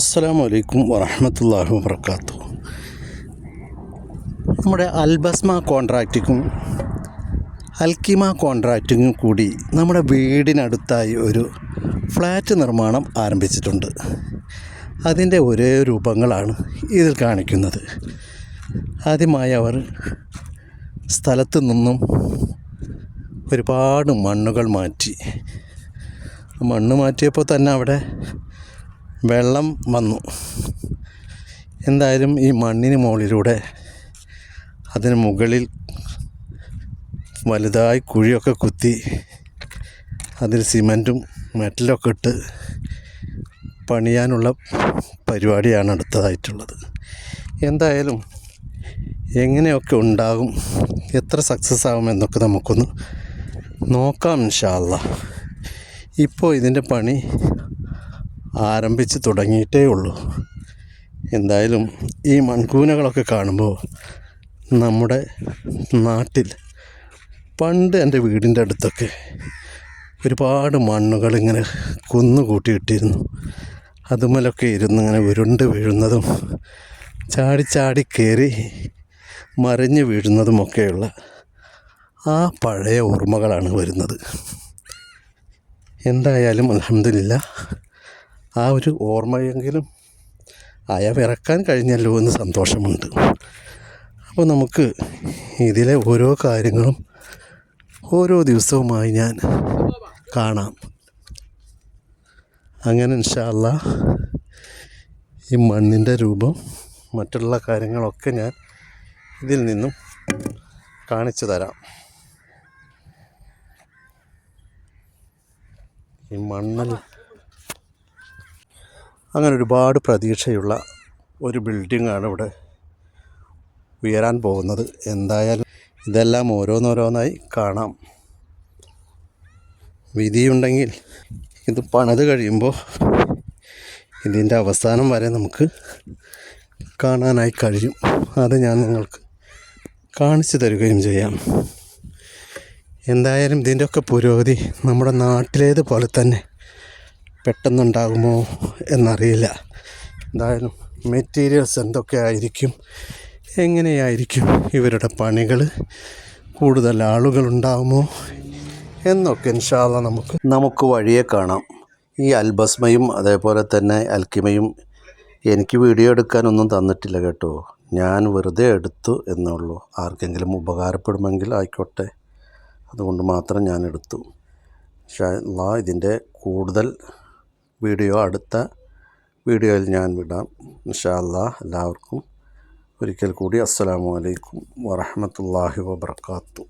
അസ്സലാമു അലൈക്കും വറഹമത്തല്ലാഹി വർക്കാത്തു നമ്മുടെ അൽബസ്മ കോൺട്രാക്റ്റിക്കും അൽക്കിമ കോൺട്രാക്റ്റിങ്ങും കൂടി നമ്മുടെ വീടിനടുത്തായി ഒരു ഫ്ലാറ്റ് നിർമ്മാണം ആരംഭിച്ചിട്ടുണ്ട്. അതിന്റെ ഒരേ രൂപങ്ങളാണ് ഇതിൽ കാണിക്കുന്നത്. ആദ്യമായി അവർ സ്ഥലത്ത് നിന്നും ഒരുപാട് മണ്ണുകൾ മാറ്റി. മണ്ണ് മാറ്റിയപ്പോൾ തന്നെ അവിടെ വെള്ളം വന്നു. എന്തായാലും ഈ മണ്ണിന് മുകളിലൂടെ അതിന് മുകളിൽ വലുതായി കുഴിയൊക്കെ കുത്തി അതിൽ സിമന്റും മെറ്റലൊക്കെ ഇട്ട് പണിയാനുള്ള പരിപാടിയാണ് അടുത്തതായിട്ടുള്ളത്. എന്തായാലും എങ്ങനെയൊക്കെ ഉണ്ടാകും എത്ര സക്സസ് ആകുമെന്നൊക്കെ നമുക്കൊന്ന് നോക്കാം ഇൻഷാല്ല ഇപ്പോൾ ഇതിന്റെ പണി ആരംഭിച്ച് തുടങ്ങിയിട്ടേ ഉള്ളൂ. എന്തായാലും ഈ മൺകൂനകളൊക്കെ കാണുമ്പോൾ നമ്മുടെ നാട്ടിൽ പണ്ട് എന്റെ വീടിന്റെ അടുത്തൊക്കെ ഒരുപാട് മണ്ണുകൾ ഇങ്ങനെ കുന്നുകൂട്ടിയിട്ടിരുന്നു അതുമലൊക്കെ ഇരുന്ന് ഇങ്ങനെ ഉരുണ്ട് വീഴുന്നതും ചാടി ചാടി കയറി മറിഞ്ഞ് വീഴുന്നതുമൊക്കെയുള്ള ആ പഴയ ഓർമ്മകളാണ് വരുന്നത്. എന്തായാലും അലഹമില്ല ആ ഒരു ഓർമ്മയെങ്കിലും അയവിറക്കാൻ കഴിഞ്ഞല്ലോ എന്ന് സന്തോഷമുണ്ട്. അപ്പോൾ നമുക്ക് ഇതിലെ ഓരോ കാര്യങ്ങളും ഓരോ ദിവസവുമായി ഞാൻ കാണാം. അങ്ങനെ ഇൻഷാല്ല ഈ മണ്ണിന്റെ രൂപം മറ്റുള്ള കാര്യങ്ങളൊക്കെ ഞാൻ ഇതിൽ നിന്നും കാണിച്ചു തരാം. ഈ മണ്ണൽ അങ്ങനെ ഒരുപാട് പ്രതീക്ഷയുള്ള ഒരു ബിൽഡിങ്ങാണ് ഇവിടെ ഉയരാൻ പോകുന്നത്. എന്തായാലും ഇതെല്ലാം ഓരോന്നോരോന്നായി കാണാം. വിധിയുണ്ടെങ്കിൽ ഇത് പണിത് കഴിയുമ്പോൾ ഇതിന്റെ അവസാനം വരെ നമുക്ക് കാണാനായി കഴിയും. അത് ഞാൻ നിങ്ങൾക്ക് കാണിച്ചു തരികയും ചെയ്യാം. എന്തായാലും ഇതിന്റെയൊക്കെ പുരോഗതി നമ്മുടെ നാട്ടിലേതുപോലെ തന്നെ പെട്ടെന്നുണ്ടാകുമോ എന്നറിയില്ല. എന്തായാലും മെറ്റീരിയൽസ് എന്തൊക്കെ ആയിരിക്കും എങ്ങനെയായിരിക്കും ഇവരുടെ പണികൾ കൂടുതൽ ആളുകളുണ്ടാകുമോ എന്നൊക്കെ ഇൻഷാല്ല നമുക്ക് നമുക്ക് വഴിയെ കാണാം. ഈ അൽബസ്മയും അതേപോലെ തന്നെ അൽക്കിമയും എനിക്ക് വീഡിയോ എടുക്കാനൊന്നും തന്നിട്ടില്ല കേട്ടോ. ഞാൻ വെറുതെ എടുത്തു എന്നുള്ളൂ ആർക്കെങ്കിലും ഉപകാരപ്പെടുമെങ്കിൽ ആയിക്കോട്ടെ. അതുകൊണ്ട് മാത്രം ഞാൻ എടുത്തു. അല്ലാ ഇതിന്റെ കൂടുതൽ വീഡിയോ അടുത്ത വീഡിയോയിൽ ഞാൻ വിടാം. ഇൻഷാ അല്ലാ എല്ലാവർക്കും ഒരിക്കൽ കൂടി അസ്സലാമു അലൈക്കും വറഹമത്തല്ലാഹി വബർക്കാത്തു